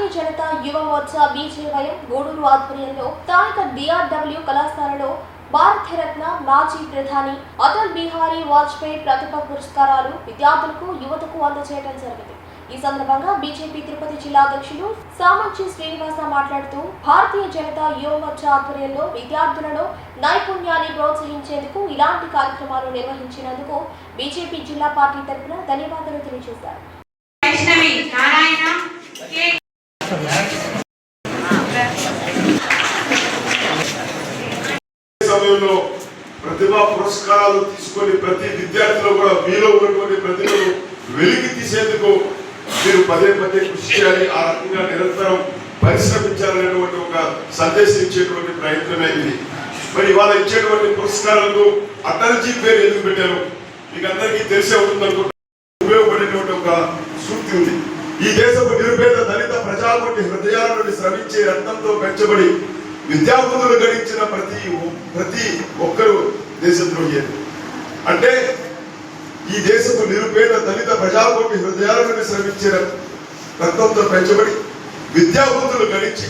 భారతీయ జనతా యువ మోర్చా బీజేవయం గూడూరు ఆధ్వర్యంలో స్థానిక డిఆర్డబ్ల్యూ కళాశాలలో భారతరత్న మాజీ ప్రధాని అటల్ బిహారీ వాజ్పేయి ప్రతిభ పురస్కారాలు విద్యార్థులకు యువతకు అందజేయడం జరిగింది. ఈ సందర్భంగా బీజేపీ తిరుపతి జిల్లా అధ్యక్షులు సామంచి శ్రీనివాస మాట్లాడుతూ భారతీయ జనతా యువ మోర్చా ఆధ్వర్యంలో విద్యార్థులలో నైపుణ్యాన్ని ప్రోత్సహించేందుకు ఇలాంటి కార్యక్రమాలు నిర్వహించినందుకు బీజేపీ జిల్లా పార్టీ తరఫున ధన్యవాదాలు తెలియజేశారు. వైష్ణవి నారాయణ కె సమయంలో ప్రతిభా పురస్కారాలు తీసుకొని ప్రతి విద్యార్థిలో కూడా మీలో ఉన్నటువంటి ప్రతిభను వెలికి తీసేందుకు మీరు పదే పదే కృషి చేయాలి. ఆ రకంగా నిరంతరం పరిశ్రమించాలనేటువంటి ఒక సందేశం ఇచ్చేటువంటి ప్రయత్నమే ఇది. మరి ఇవాళ ఇచ్చేటువంటి పురస్కారాలకు అటల్జీ పేరు ఎందుకు పెట్టారు? మీకు అందరికీ తెలిసే ఉంటుంది ఉపయోగపడేటువంటి ఒక సూక్తి ఉంది. ఈ దేశపు నిరుపేద దళిత ప్రజాపతి హృదయాల నుండి శ్రమించే రక్తంతో పెంచబడి విద్యాబుద్ధులు గడించిన ప్రతి ప్రతి ఒక్కరు దేశద్రోహి అంటే ఈ దేశపు నిరుపేద దళిత ప్రజాభూమి హృదయాలను శ్రమించిన రక్తంతో పెంచబడి విద్యాబుద్ధులు గడించి